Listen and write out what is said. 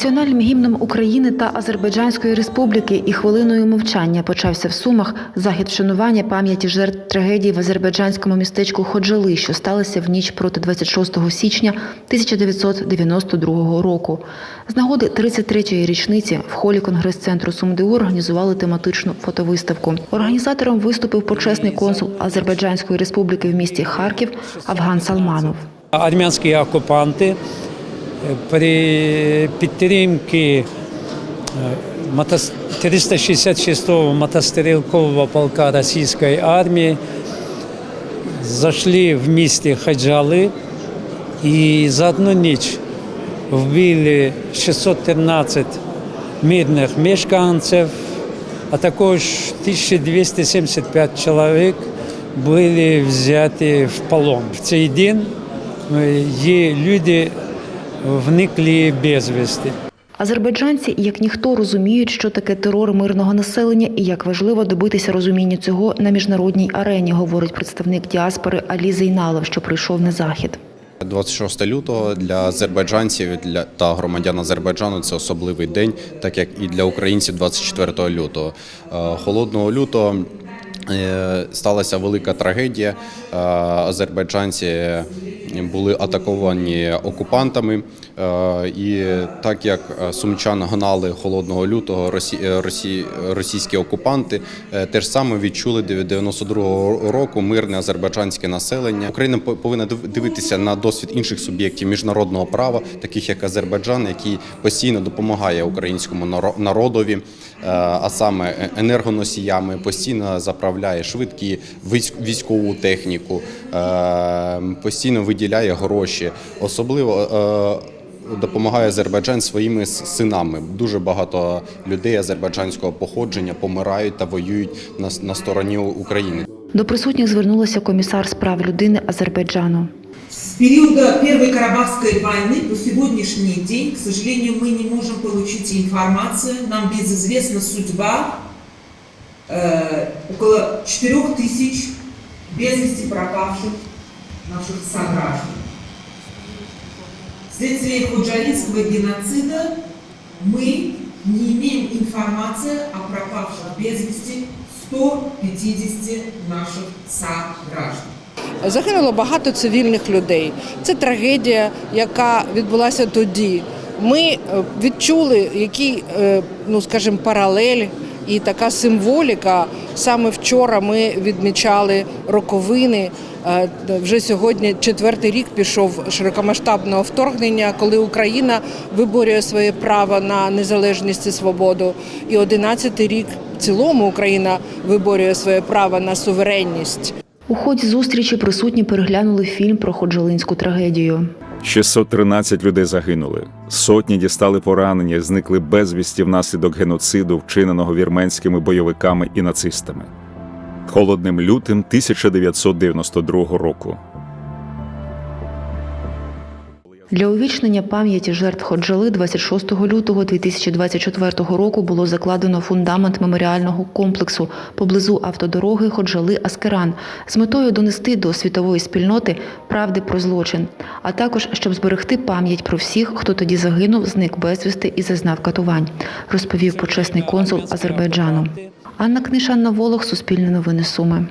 Національним гімном України та Азербайджанської Республіки і хвилиною мовчання почався в Сумах захід вшанування пам'яті жертв трагедії в азербайджанському містечку Ходжали, що сталося в ніч проти 26 січня 1992 року. З нагоди 33-ї річниці в холі конгрес-центру СумДУ організували тематичну фотовиставку. Організатором виступив почесний консул Азербайджанської Республіки в місті Харків Афган Салманов. Армянські окупанти при підтримці е, 366-го мотострілкового полка російської армії зайшли в місті Хаджали і за одну ніч вбили 613 мирних мешканців, а також 1275 чоловік були взяті в полон. В цей день е, є люди вникли безвісти. Азербайджанці, як ніхто, розуміють, що таке терор мирного населення і як важливо добитися розуміння цього на міжнародній арені, говорить представник діаспори Алі Зейналов, що прийшов на захід. 26 лютого для азербайджанців для та громадян Азербайджану це особливий день, так як і для українців 24 лютого. Е, Холодного лютого сталася велика трагедія. Е, Азербайджанці були атаковані окупантами, Е, і так як е, сумчан гнали холодного лютого росі, е, росі, російські окупанти, е, те ж саме відчули 92-го року мирне азербайджанське населення. Україна по- повинна див- дивитися на досвід інших суб'єктів міжнародного права, таких як Азербайджан, який постійно допомагає українському наро- народові, е, а саме е, енергоносіями, постійно заправляє швидкі військ- військову техніку, е, постійно виділяє гроші. Особливо е, допомагає Азербайджан своїми с- синами. Дуже багато людей азербайджанського походження помирають та воюють на, с- на стороні України. До присутніх звернулася комісар з прав людини Азербайджану. С периода Первой Карабахской войны по сегодняшний день, к сожалению, мы не можем получить информацию, нам безызвестна судьба э, около 4 тысяч без вести пропавших наших сограждан. Вследствие худжалинского геноцида мы не имеем информации о пропавших без вести 150 наших сограждан. Загинуло багато цивільних людей. Це трагедія, яка відбулася тоді. Ми е, відчули, який, е, ну скажімо, паралель і така символіка. Саме вчора ми відмічали роковини. Е, Вже сьогодні четвертий рік пішов широкомасштабного вторгнення, коли Україна виборює своє право на незалежність і свободу. І одинадцятий рік в цілому Україна виборює своє право на суверенність. У ході зустрічі присутні переглянули фільм про ходжалинську трагедію. 613 людей загинули, сотні дістали поранення, зникли безвісті внаслідок геноциду, вчиненого вірменськими бойовиками і нацистами. Холодним лютим 1992 року. Для увічнення пам'яті жертв Ходжали 26 лютого 2024 року було закладено фундамент меморіального комплексу поблизу автодороги Ходжали-Аскеран з метою донести до світової спільноти правди про злочин, а також щоб зберегти пам'ять про всіх, хто тоді загинув, зник безвісти і зазнав катувань, розповів почесний консул Азербайджану. Анна Книж, Анна Волох, Суспільне новини Суми.